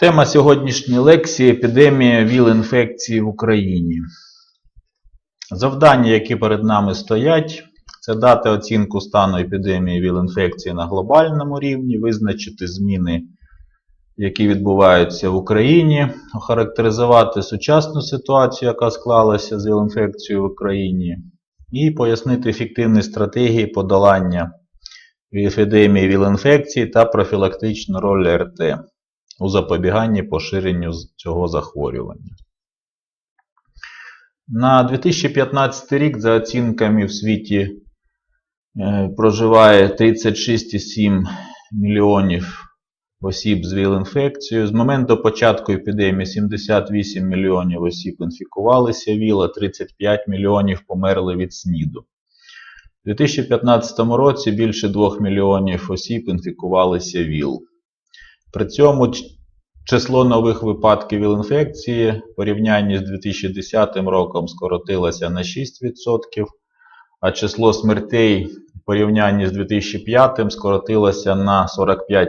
Тема сьогоднішньої лекції епідемія ВІЛ-інфекції в Україні. Завдання, які перед нами стоять, це дати оцінку стану епідемії ВІЛ-інфекції на глобальному рівні, визначити зміни, які відбуваються в Україні, охарактеризувати сучасну ситуацію, яка склалася з ВІЛ-інфекцією в Україні, і пояснити ефективні стратегії подолання епідемії ВІЛ-інфекції та профілактичну роль РТ у запобіганні поширенню цього захворювання. На 2015 рік, за оцінками в світі, е, проживає 36,7 мільйонів осіб з ВІЛ-інфекцією. З моменту початку епідемії 78 мільйонів осіб інфікувалися ВІЛ, а 35 мільйонів померли від СНІДу. У 2015 році більше 2 мільйонів осіб інфікувалися ВІЛ. При цьому число нових випадків ВІЛ-інфекції в порівнянні з 2010 роком скоротилося на 6%, а число смертей в порівнянні з 2005 скоротилося на 45%.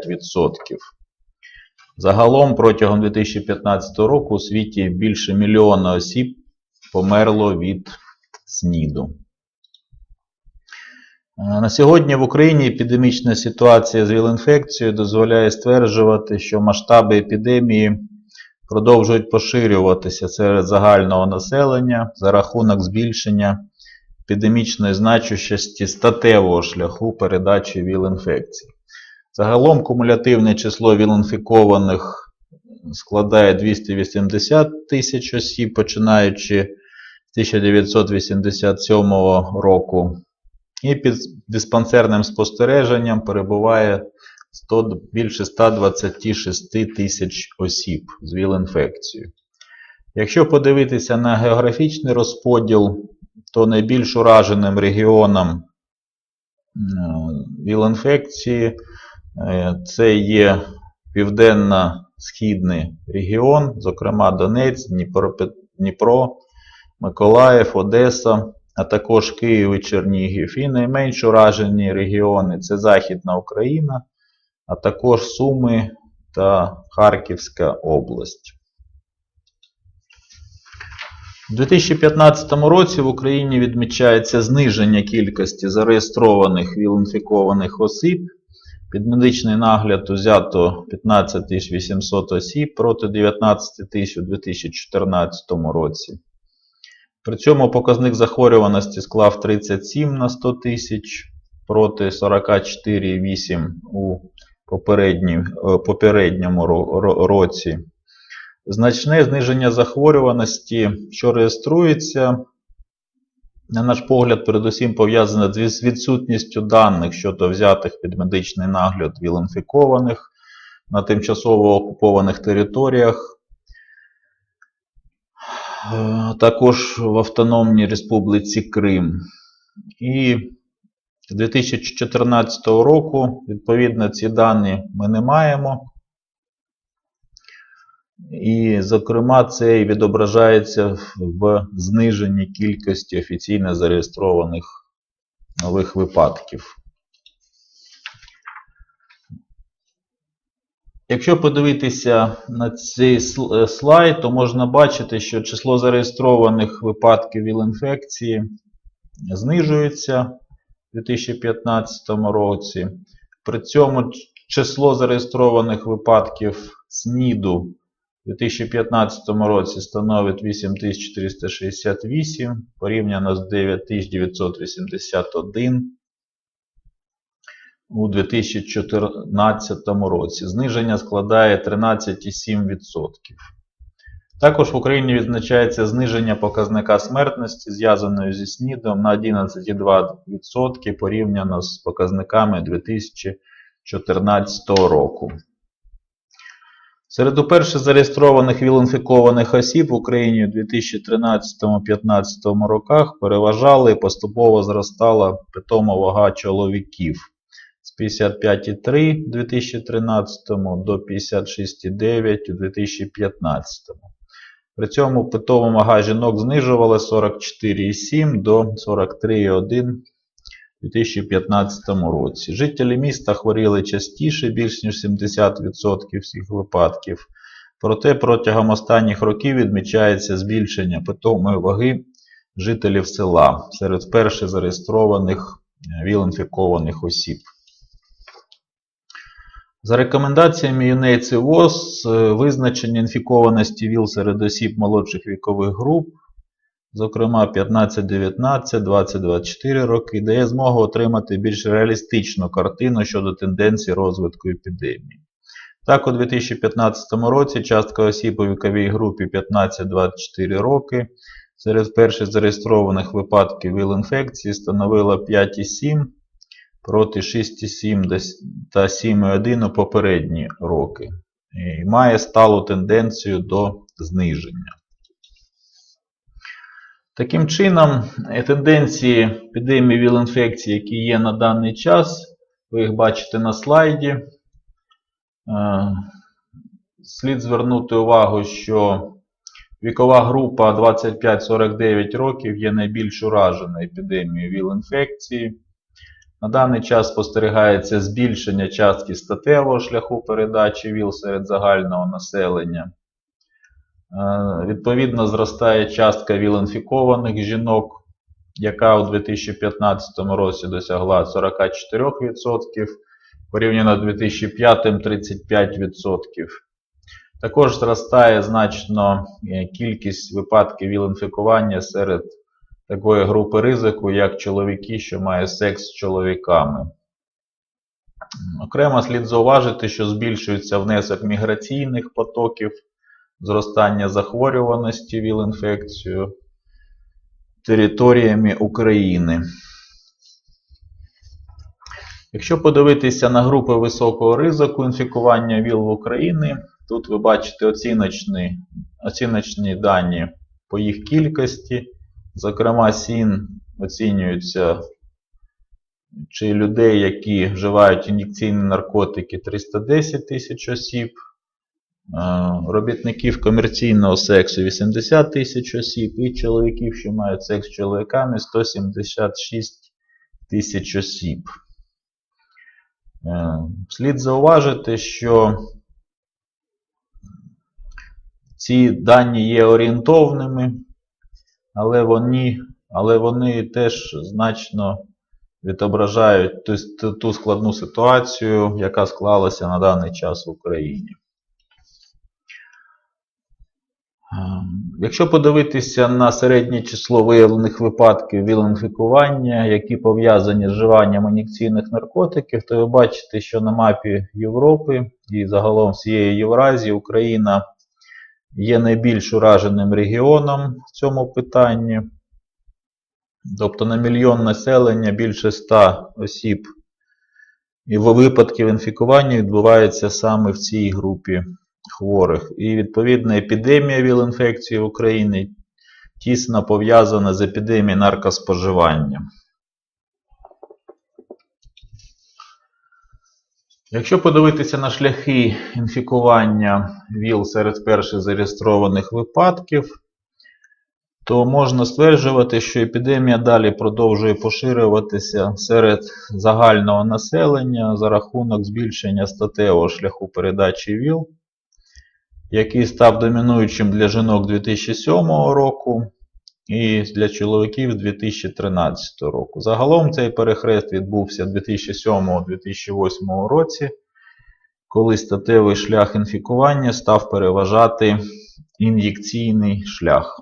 Загалом протягом 2015 року у світі більше мільйона осіб померло від СНІДу. Е, На сьогодні в Україні епідемічна ситуація з ВІЛ-інфекцією дозволяє стверджувати, що масштаби епідемії продовжують поширюватися серед загального населення за рахунок збільшення епідемічної значущості статевого шляху передачі ВІЛ-інфекції. Загалом кумулятивне число ВІЛ-інфікованих складає 280 тисяч осіб, починаючи з 1987 року. І під диспансерним спостереженням перебуває 100, більше 126 тисяч осіб з ВІЛ-інфекцією. Якщо подивитися на географічний розподіл, то найбільш ураженим регіоном е, ВІЛ-інфекції е, це є південно-східний регіон, зокрема Донець, Дніпро, Дніпро Миколаїв, Одеса а також Київ і Чернігів. І найменш уражені регіони це Західна Україна, а також Суми та Харківська область. У 2015 році в Україні відмічається зниження кількості зареєстрованих ВІЛ-інфікованих осіб. Під медичний нагляд узято 15 800 осіб проти 19 тисяч у 2014 році. При цьому показник захворюваності склав 37 на 100 тисяч проти 44,8 у е, попередньому ро- ро- році. Значне зниження захворюваності, що реєструється, на наш погляд, передусім пов'язане з відсутністю даних щодо взятих під медичний нагляд віл-інфікованих на тимчасово окупованих територіях також в Автономній Республіці Крим. І з 2014 року, відповідно, ці дані ми не маємо. І, зокрема, це і відображається в зниженні кількості офіційно зареєстрованих нових випадків. Якщо подивитися на цей е, слайд, то можна бачити, що число зареєстрованих випадків ВІЛ-інфекції знижується у 2015 році. При цьому число зареєстрованих випадків СНІДу у 2015 році становить 8468 порівняно з 9981 у 2014 році. Зниження складає 13,7%. Також в Україні відзначається зниження показника смертності, зв'язаної зі СНІДом на 11,2% порівняно з показниками 2014 року. Серед уперше зареєстрованих ВІЛ-інфікованих осіб в Україні у 2013-2015 роках переважали і поступово зростала питома вага чоловіків 55,3 у 2013 до 56,9 у 2015. При цьому питома вага жінок знижувалася 44,7 до 43,1 у 2015 році. Жителі міста хворіли частіше, більш ніж 70% всіх випадків, Проте протягом останніх років відмічається збільшення питомої ваги жителів села серед вперше зареєстрованих е, ВІЛ-інфікованих осіб. За рекомендаціями UNAIDS ВОЗ, е, визначення інфікованості ВІЛ серед осіб молодших вікових груп, зокрема 15-19, 20-24 роки, дає змогу отримати більш реалістичну картину щодо тенденцій розвитку епідемії. Так, у 2015 році частка осіб у віковій групі 15-24 роки серед вперше зареєстрованих випадків ВІЛ-інфекції становила 5,7 проти 6,7 та 7,1 у попередні роки і має сталу тенденцію до зниження. Таким чином, е, тенденції епідемії ВІЛ-інфекції, які є на даний час, ви їх бачите на слайді. Е, Слід звернути увагу, що вікова група 25-49 років є найбільш уражена епідемією ВІЛ-інфекції. На даний час спостерігається збільшення частки статевого шляху передачі ВІЛ серед загального населення. Е, Відповідно, зростає частка ВІЛ-інфікованих жінок, яка у 2015 році досягла 44%, порівняно з 2005 35%. Також зростає значно е, кількість випадків ВІЛ-інфікування серед такої групи ризику, як чоловіки, що мають секс з чоловіками. Окремо слід зауважити, що збільшується внесок міграційних потоків, зростання захворюваності ВІЛ-інфекцією територіями України. Якщо подивитися на групи високого ризику інфікування ВІЛ в Україні, тут ви бачите оціночні, оціночні дані по їх кількості. Зокрема, СІН оцінюється чи людей, які вживають ін'єкційні наркотики 310 тисяч осіб, е, робітників комерційного сексу 80 тисяч осіб, і чоловіків, що мають секс з чоловіками 176 тисяч осіб. Е, Слід зауважити, що ці дані є орієнтовними, але вони, але вони теж значно відображають ту, ту- складну ситуацію, яка склалася на даний час в Україні. Ем, Якщо подивитися на середнє число виявлених випадків віл-інфікування, які пов'язані з вживанням ін'єкційних наркотиків, то ви бачите, що на мапі Європи і загалом всієї Євразії Україна є найбільш ураженим регіоном в цьому питанні. Тобто на мільйон населення більше 100 осіб і випадків інфікування відбувається саме в цій групі хворих. І відповідно епідемія ВІЛ-інфекції в Україні тісно пов'язана з епідемією наркоспоживання. Якщо подивитися на шляхи інфікування ВІЛ серед перших зареєстрованих випадків, то можна стверджувати, що епідемія далі продовжує поширюватися серед загального населення за рахунок збільшення статевого шляху передачі ВІЛ, який став домінуючим для жінок 2007 року і для чоловіків 2013 року. Загалом цей перехрест відбувся 2007-2008 році, коли статевий шлях інфікування став переважати ін'єкційний шлях.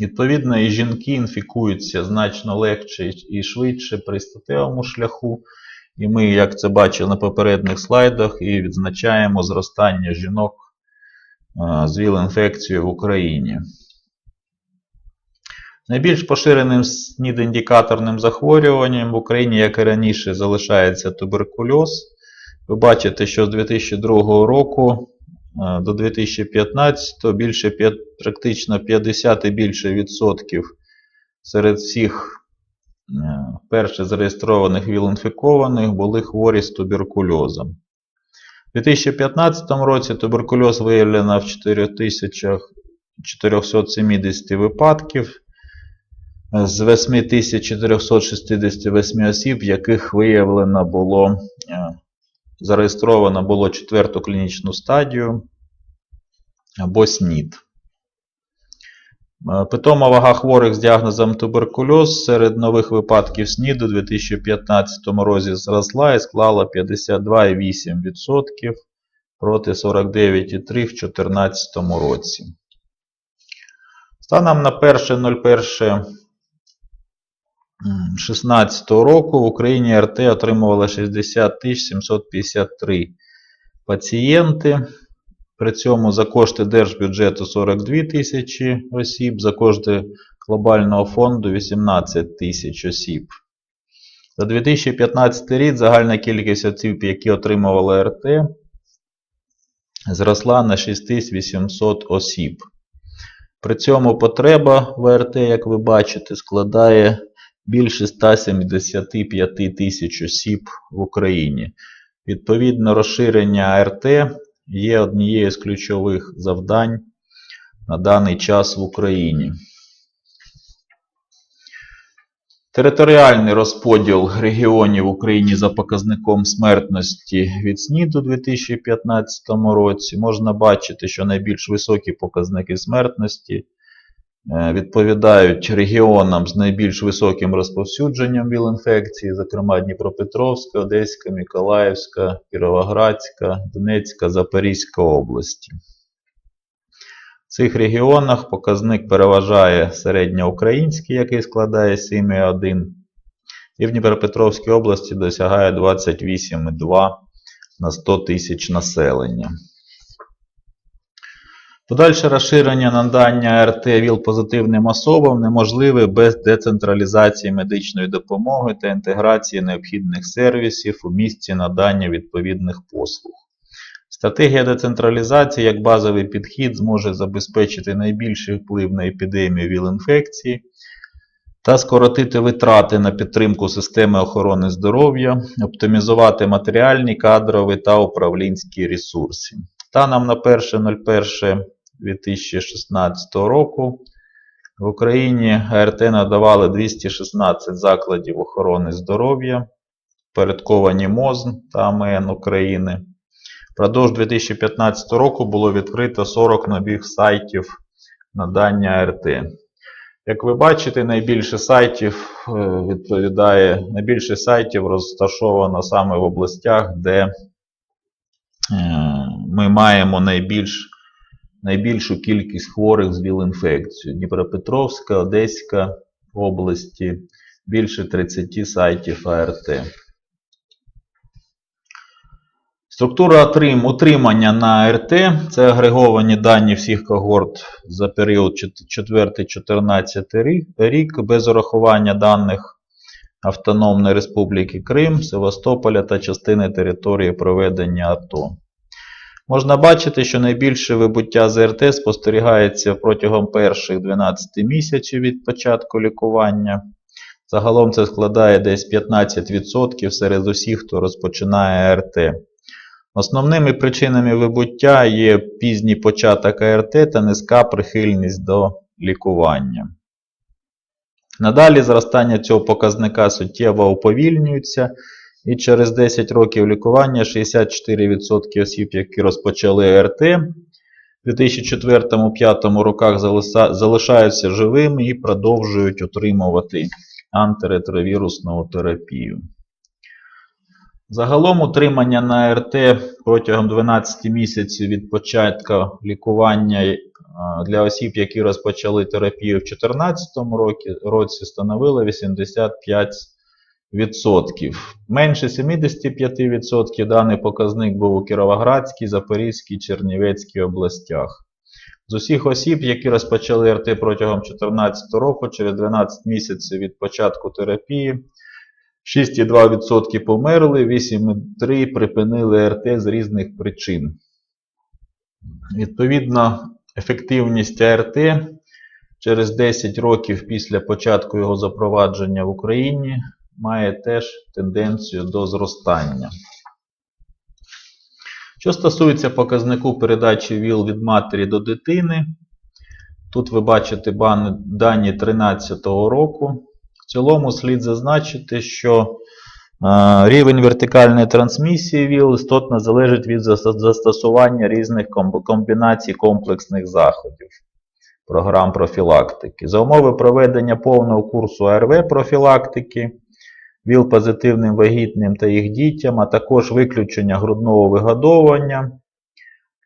Відповідно, і жінки інфікуються значно легше і швидше при статевому шляху. І ми, як це бачили на попередніх слайдах, і відзначаємо зростання жінок е, з ВІЛ-інфекцією в Україні. Найбільш поширеним СНІД-індикаторним захворюванням в Україні, як і раніше, залишається туберкульоз. Ви бачите, що з 2002 року е, до 2015 більше, практично 50 і більше відсотків серед всіх е, перше зареєстрованих ВІЛ-інфікованих були хворі з туберкульозом. У 2015 році туберкульоз виявлено в 4470 випадків з 8468 осіб, яких виявлено було, е, зареєстровано було четверту клінічну стадію або СНІД. Е, Питома вага хворих з діагнозом туберкульоз серед нових випадків СНІДу у 2015 році зросла і склала 52,8% проти 49,3% в 2014 році. Станом на 1.01.16 року в Україні РТ отримувало 60 753 пацієнти. При цьому за кошти держбюджету 42 тисячі осіб, за кошти глобального фонду 18 тисяч осіб. За 2015 рік загальна кількість осіб, які отримували РТ, зросла на 6800 осіб. При цьому потреба в РТ, як ви бачите, складає більше 175 тисяч осіб в Україні. Відповідно, розширення РТ є однією з ключових завдань на даний час в Україні. Територіальний розподіл регіонів в Україні за показником смертності від СНІДу у 2015 році можна бачити, що найбільш високі показники смертності відповідають регіонам з найбільш високим розповсюдженням ВІЛ-інфекції, зокрема Дніпропетровська, Одеська, Миколаївська, Кіровоградська, Донецька, Запорізька області. В цих регіонах показник переважає середньоукраїнський, який складає 7,1, і в Дніпропетровській області досягає 28,2 на 100 тисяч населення. Подальше розширення надання РТ ВІЛ-позитивним особам неможливе без децентралізації медичної допомоги та інтеграції необхідних сервісів у місці надання відповідних послуг. Стратегія децентралізації як базовий підхід зможе забезпечити найбільший вплив на епідемію ВІЛ-інфекції та скоротити витрати на підтримку системи охорони здоров'я, оптимізувати матеріальні, кадрові та управлінські ресурси. Станом на 1.01.2016 року в Україні АРТ надавали 216 закладів охорони здоров'я, порядковані МОЗ та АМН України. Впродовж 2015 року було відкрито 40 нових сайтів надання АРТ. Як ви бачите, найбільше сайтів е, відповідає, найбільше сайтів розташовано саме в областях, де е, ми маємо найбільш, найбільшу кількість хворих з ВІЛ-інфекцією. Дніпропетровська, Одеська області, більше 30 сайтів АРТ. Структура утримання на РТ це агреговані дані всіх когорт за період 4-14 рік, рік без урахування даних Автономної Республіки Крим, Севастополя та частини території проведення АТО. Можна бачити, що найбільше вибуття з РТ спостерігається протягом перших 12 місяців від початку лікування. Загалом це складає десь 15% серед усіх, хто розпочинає РТ. Основними причинами вибуття є пізній початок АРТ та низька прихильність до лікування. Надалі зростання цього показника суттєво уповільнюється, і через 10 років лікування 64% осіб, які розпочали РТ в 2004-2005 роках залишаються живими і продовжують отримувати антиретровірусну терапію. Загалом утримання на РТ протягом 12 місяців від початку лікування е, для осіб, які розпочали терапію в 2014 році, становило 85%. Менше 75% даний показник був у Кіровоградській, Запорізькій, Чернівецькій областях. З усіх осіб, які розпочали РТ протягом 2014 року, через 12 місяців від початку терапії, 6,2% померли, 8,3% припинили РТ з різних причин. Відповідно, ефективність АРТ через 10 років після початку його запровадження в Україні має теж тенденцію до зростання. Що стосується показнику передачі ВІЛ від матері до дитини, тут ви бачите дані 2013 року. В цілому слід зазначити, що Е, Рівень вертикальної трансмісії ВІЛ істотно залежить від застосування різних комбінацій комплексних заходів програм профілактики. За умови проведення повного курсу АРВ профілактики, ВІЛ позитивним вагітним та їх дітям, а також виключення грудного вигодовування,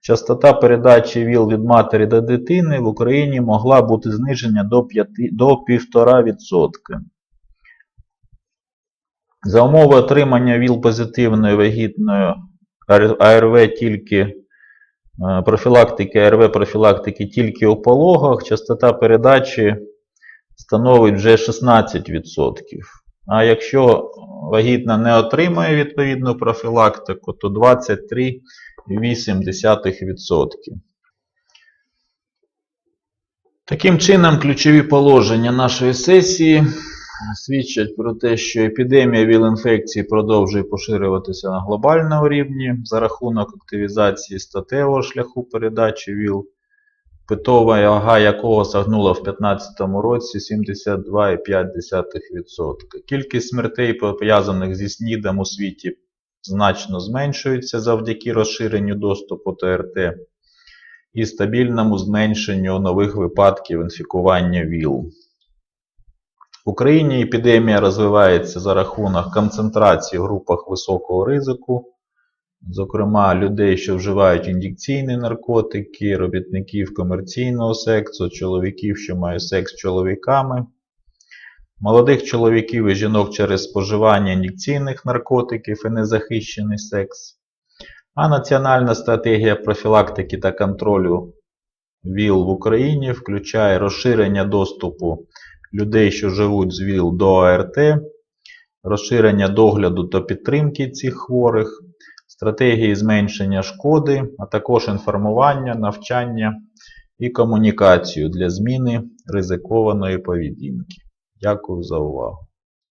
частота передачі ВІЛ від матері до дитини в Україні могла бути знижена до, 5, до 1,5%. За умови отримання ВІЛ позитивної вагітної АР- АРВ тільки е, профілактики АРВ профілактики тільки у пологах, частота передачі становить вже 16%. А якщо вагітна не отримує відповідну профілактику, то 23,8%. Таким чином, ключові положення нашої сесії свідчать про те, що епідемія ВІЛ-інфекції продовжує поширюватися на глобальному рівні за рахунок активізації статевого шляху передачі ВІЛ, питова вага якого сягнула в 2015 році 72,5%. Кількість смертей, пов'язаних зі СНІДом у світі, значно зменшується завдяки розширенню доступу ТРТ і стабільному зменшенню нових випадків інфікування ВІЛ. В Україні епідемія розвивається за рахунок концентрації в групах високого ризику, зокрема людей, що вживають ін'єкційні наркотики, робітників комерційного сексу, чоловіків, що мають секс з чоловіками, молодих чоловіків і жінок через споживання ін'єкційних наркотиків і незахищений секс. А Національна стратегія профілактики та контролю ВІЛ в Україні включає розширення доступу людей, що живуть з ВІЛ до АРТ, розширення догляду та підтримки цих хворих, стратегії зменшення шкоди, а також інформування, навчання і комунікацію для зміни ризикованої поведінки. Дякую за увагу.